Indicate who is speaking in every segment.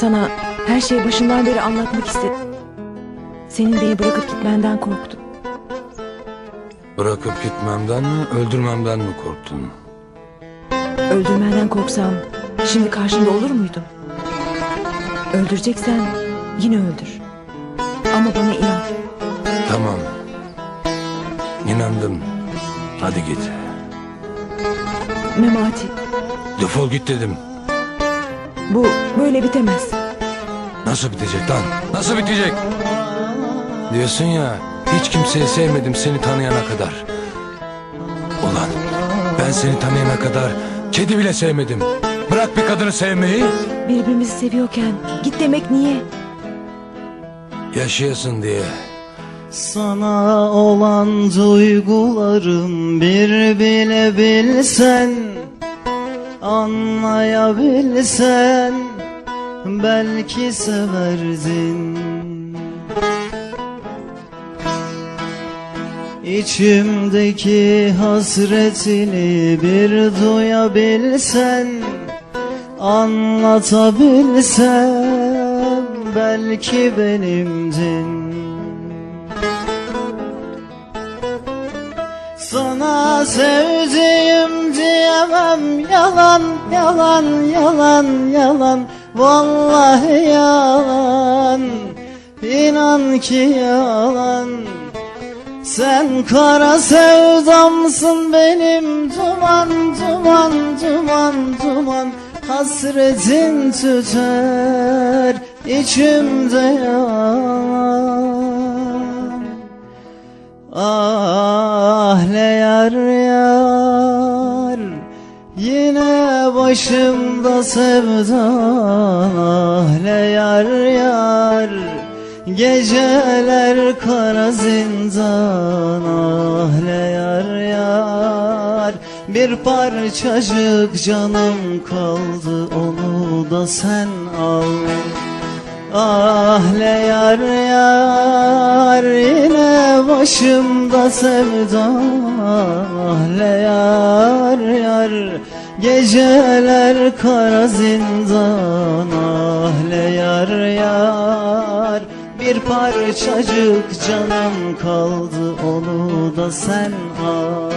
Speaker 1: Sana her şeyi başından beri anlatmak istedim. Senin beni bırakıp gitmenden korktum.
Speaker 2: Bırakıp gitmemden mi, öldürmemden mi korktun?
Speaker 1: Öldürmenden korksam şimdi karşında olur muydum? Öldüreceksen yine öldür. Ama bana inan.
Speaker 2: Tamam. İnandım. Hadi git.
Speaker 1: Memati
Speaker 2: Defol git dedim.
Speaker 1: Bu böyle bitemez.
Speaker 2: Nasıl bitecek lan? Nasıl bitecek? Diyorsun ya, hiç kimseyi sevmedim seni tanıyana kadar. Ulan, ben seni tanıyana kadar kedi bile sevmedim. Bırak bir kadını sevmeyi,
Speaker 1: Birbirimizi seviyorken git demek niye?
Speaker 2: yaşayasın diye.
Speaker 3: Sana olan duygularım bir bile bilsen Anlayabilsen belki severdin. İçimdeki hasretini bir duyabilsen Anlatabilsem belki benimdin. Sana sevdiğim diyemem yalan yalan yalan yalan. Vallahi yalan. İnan ki yalan. Sen kara sevdamsın benim. Duman duman duman duman Hasretin tüter içimde yalan. Ah başımda sevdan Ah ne yar yar. Geceler kara zindan Ah ne yar yar. Bir parçacık canım kaldı Onu da sen al. Ah ne yar yar yine başımda sevda Ah ne yar yar geceler kara zindan Ah ne yar yar bir parçacık canım kaldı onu da sen al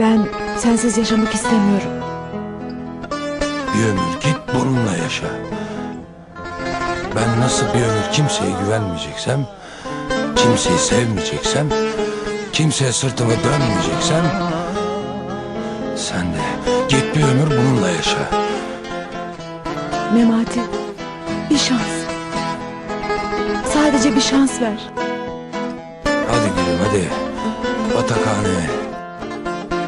Speaker 1: Ben sensiz yaşamak istemiyorum.
Speaker 2: Bir ömür git bununla yaşa. Ben nasıl bir ömür kimseye güvenmeyeceksem, kimseyi sevmeyeceksem, kimseye sırtımı dönmeyeceksem, sen de git bir ömür bununla yaşa.
Speaker 1: Memati bir şans. Sadece bir şans ver.
Speaker 2: Hadi gülüm hadi. Batakhane.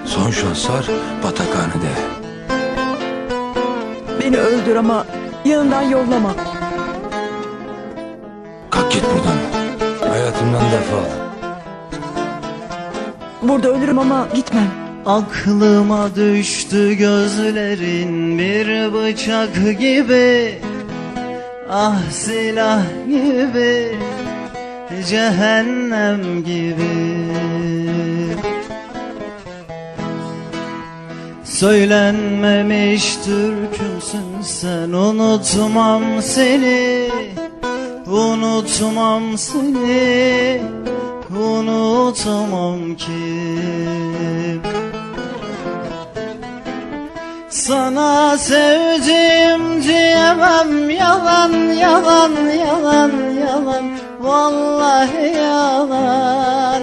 Speaker 2: Son şanslar batakhanede.
Speaker 1: Beni öldür ama yanından yollama.
Speaker 2: Kalk git buradan. Hayatımdan defol.
Speaker 1: Burada ölürüm ama gitmem.
Speaker 3: Aklıma düştü gözlerin bir bıçak gibi. Ah silah gibi Cehennem gibi. Söylenmemiş türkümsün sen Unutmam seni. Unutmam seni Unutamam ki Sana sevdim diyemem. Yalan yalan yalan yalan. Vallahi yalan.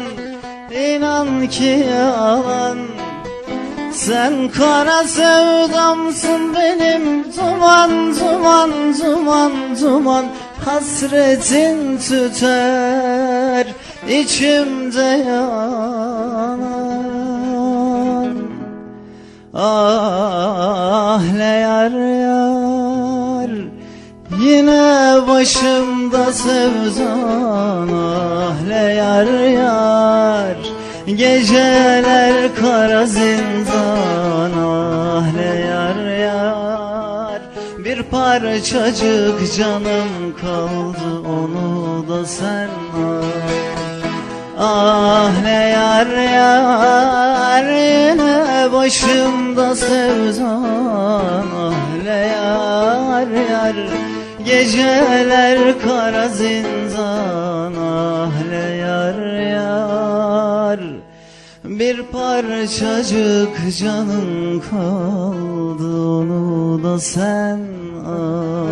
Speaker 3: İnan ki yalan. Sen kara sevdamsın benim. Duman duman duman duman. Hasretin tüter. İçimde yanan Ah ne yar yar. Yine başımda sevdan Ah ne yar yar. Geceler kara zindan. Ah ne yar yar. Bir parçacık canım kaldı Onu da sen al. Ah ne yar yar başımda sevdan Ah ne yar yar. Geceler kara zindan Ah ne yar yar. Bir parçacık canım kaldı onu da sen al